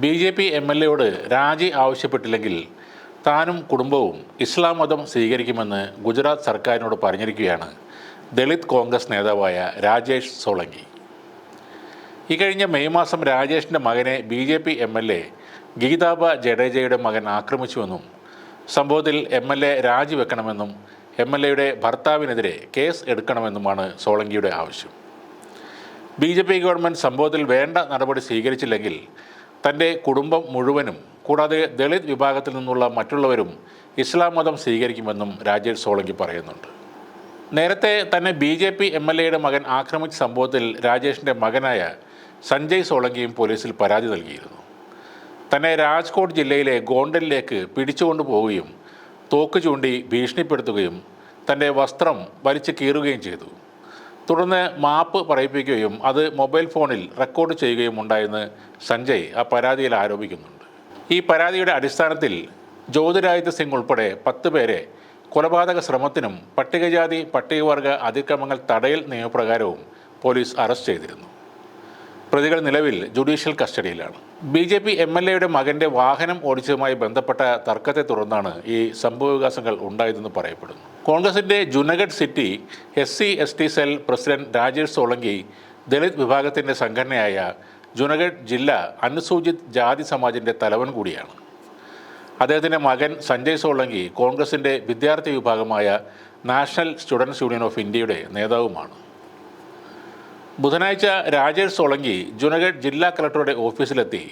B J P M L എയോട് രാജി ആവശ്യപ്പെട്ടില്ലെങ്കിൽ താനും കുടുംബവും ഇസ്ലാം മതം സ്വീകരിക്കുമെന്ന് ഗുജറാത്ത് സർക്കാരിനോട് പറഞ്ഞിരിക്കുകയാണ് ദളിത് കോൺഗ്രസ് നേതാവായ രാജേഷ് സോളങ്കി. ഇക്കഴിഞ്ഞ മെയ് മാസം രാജേഷിന്റെ മകനെ B J P M L A Geetaba ജഡേജയുടെ മകൻ ആക്രമിച്ചുവെന്നും സംഭവത്തിൽ എം എൽ എ രാജിവെക്കണമെന്നും എം എൽ എയുടെ ഭർത്താവിനെതിരെ കേസ് എടുക്കണമെന്നുമാണ് സോളങ്കിയുടെ ആവശ്യം. ബി ജെ പി ഗവൺമെന്റ് സംഭവത്തിൽ വേണ്ട നടപടി സ്വീകരിച്ചില്ലെങ്കിൽ തന്റെ കുടുംബം മുഴുവനും കൂടാതെ ദളിത് വിഭാഗത്തിൽ നിന്നുള്ള മറ്റുള്ളവരും ഇസ്ലാം മതം സ്വീകരിക്കുമെന്നും രാജേഷ് സോളങ്കി പറയുന്നുണ്ട്. നേരത്തെ തന്നെ B J P M L എയുടെ മകൻ ആക്രമിച്ച സംഭവത്തിൽ രാജേഷിന്റെ മകനായ സഞ്ജയ് സോളങ്കിയും പോലീസിൽ പരാതി നൽകിയിരുന്നു. തന്നെ രാജ്കോട്ട് ജില്ലയിലെ ഗോണ്ടലിലേക്ക് പിടിച്ചുകൊണ്ടു പോവുകയും തോക്ക് ചൂണ്ടി ഭീഷണിപ്പെടുത്തുകയും തന്റെ വസ്ത്രം വലിച്ചു കീറുകയും ചെയ്തു. തുടർന്ന് മാപ്പ് പറയിപ്പിക്കുകയും അത് മൊബൈൽ ഫോണിൽ റെക്കോർഡ് ചെയ്യുകയും ഉണ്ടായെന്ന് സഞ്ജയ് ആ പരാതിയിൽ ആരോപിക്കുന്നുണ്ട്. ഈ പരാതിയുടെ അടിസ്ഥാനത്തിൽ ജ്യോതിരാദിത്യ സിംഗ് ഉൾപ്പെടെ പത്ത് പേരെ കൊലപാതക ശ്രമത്തിനും പട്ടികജാതി പട്ടികവർഗ അതിക്രമങ്ങൾ തടയൽ നിയമപ്രകാരവും പോലീസ് അറസ്റ്റ് ചെയ്തിരുന്നു. പ്രതികൾ നിലവിൽ judicial കസ്റ്റഡിയിലാണ്. B J P M L എയുടെ മകന്റെ വാഹനം ഓടിച്ചതുമായി ബന്ധപ്പെട്ട തർക്കത്തെ തുടർന്നാണ് ഈ സംഭവവികാസങ്ങൾ ഉണ്ടായതെന്ന് പറയപ്പെടുന്നു. കോൺഗ്രസിന്റെ Junagadh city S C S T cell president Rajesh Solanki Dalit വിഭാഗത്തിന്റെ സംഘടനയായ ജുനഗഡ് ജില്ല അനുസൂചിത് ജാതി സമാജിന്റെ തലവൻ കൂടിയാണ്. അദ്ദേഹത്തിന്റെ മകൻ സഞ്ജയ് സോളങ്കി കോൺഗ്രസിന്റെ വിദ്യാർത്ഥി വിഭാഗമായ നാഷണൽ സ്റ്റുഡൻസ് യൂണിയൻ ഓഫ് ഇന്ത്യയുടെ നേതാവുമാണ്. ബുധനാഴ്ച രാജേഷ് സോളങ്കി ജുനഗഡ് ജില്ലാ കളക്ടറുടെ ഓഫീസിലെത്തി.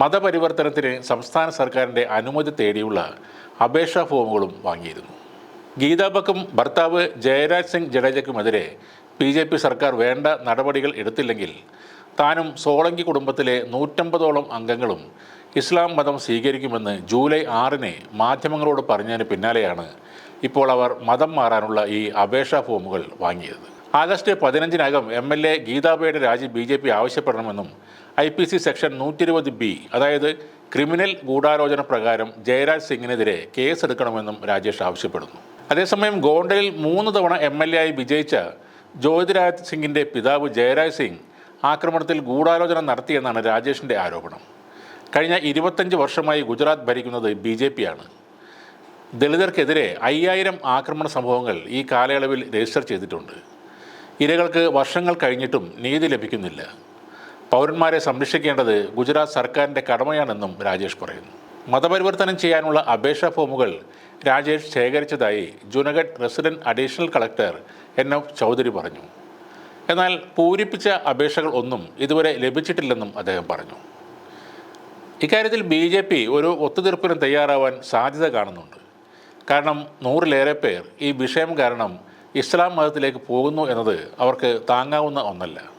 മതപരിവർത്തനത്തിന് സംസ്ഥാന സർക്കാരിന്റെ അനുമതി തേടിയുള്ള അപേക്ഷാ ഫോമുകളും വാങ്ങിയിരുന്നു. ഗീതാബക്കും ഭർത്താവ് ജയരാജ് സിംഗ് ജഡേജയ്ക്കുമെതിരെ ബി ജെ പി സർക്കാർ വേണ്ട നടപടികൾ എടുത്തില്ലെങ്കിൽ താനും സോളങ്കി കുടുംബത്തിലെ നൂറ്റമ്പതോളം അംഗങ്ങളും ഇസ്ലാം മതം സ്വീകരിക്കുമെന്ന് ജൂലൈ ആറിന് മാധ്യമങ്ങളോട് പറഞ്ഞതിന് പിന്നാലെയാണ് ഇപ്പോൾ അവർ മതം മാറാനുള്ള ഈ അപേക്ഷാ ഫോമുകൾ വാങ്ങിയത്. ആഗസ്റ്റ് പതിനഞ്ചിനകം എം എൽ എ ഗീതാബയുടെ രാജി ബി ജെ പി ആവശ്യപ്പെടണമെന്നും ഐ പി സി സെക്ഷൻ നൂറ്റി ഇരുപത് ബി അതായത് ക്രിമിനൽ ഗൂഢാലോചന പ്രകാരം ജയരാജ് സിംഗിനെതിരെ കേസെടുക്കണമെന്നും രാജേഷ് ആവശ്യപ്പെടുന്നു. അതേസമയം ഗോണ്ടയിൽ മൂന്ന് തവണ എം എൽ എ ആയി വിജയിച്ച ജ്യോതിരാജ് സിംഗിന്റെ പിതാവ് ജയരാജ് സിംഗ് ആക്രമണത്തിൽ ഗൂഢാലോചന നടത്തിയെന്നാണ് രാജേഷിന്റെ ആരോപണം. കഴിഞ്ഞ ഇരുപത്തഞ്ച് വർഷമായി ഗുജറാത്ത് ഭരിക്കുന്നത് ബി ജെ പിയാണ്. ദളിതർക്കെതിരെ അയ്യായിരം ആക്രമണ സംഭവങ്ങൾ ഈ കാലയളവിൽ രജിസ്റ്റർ ചെയ്തിട്ടുണ്ട്. ഇരകൾക്ക് വർഷങ്ങൾ കഴിഞ്ഞിട്ടും നീതി ലഭിക്കുന്നില്ല. പൗരന്മാരെ സംരക്ഷിക്കേണ്ടത് ഗുജറാത്ത് സർക്കാരിന്റെ കടമയാണെന്നും രാജേഷ് പറയുന്നു. മതപരിവർത്തനം ചെയ്യാനുള്ള അപേക്ഷാ ഫോമുകൾ Rajesh ശേഖരിച്ചതായി Junagadh resident additional collector N F Chaudhary പറഞ്ഞു. എന്നാൽ പൂരിപ്പിച്ച അപേക്ഷകൾ ഒന്നും ഇതുവരെ ലഭിച്ചിട്ടില്ലെന്നും അദ്ദേഹം പറഞ്ഞു. ഇക്കാര്യത്തിൽ ബി ജെ പി ഒരു ഒത്തുതീർപ്പിനും തയ്യാറാവാൻ സാധ്യത കാണുന്നുണ്ട്. കാരണം നൂറിലേറെ പേർ ഈ വിഷയം കാരണം ഇസ്ലാം മതത്തിലേക്ക് പോകുന്നു എന്നത് അവർക്ക് താങ്ങാവുന്ന ഒന്നല്ല.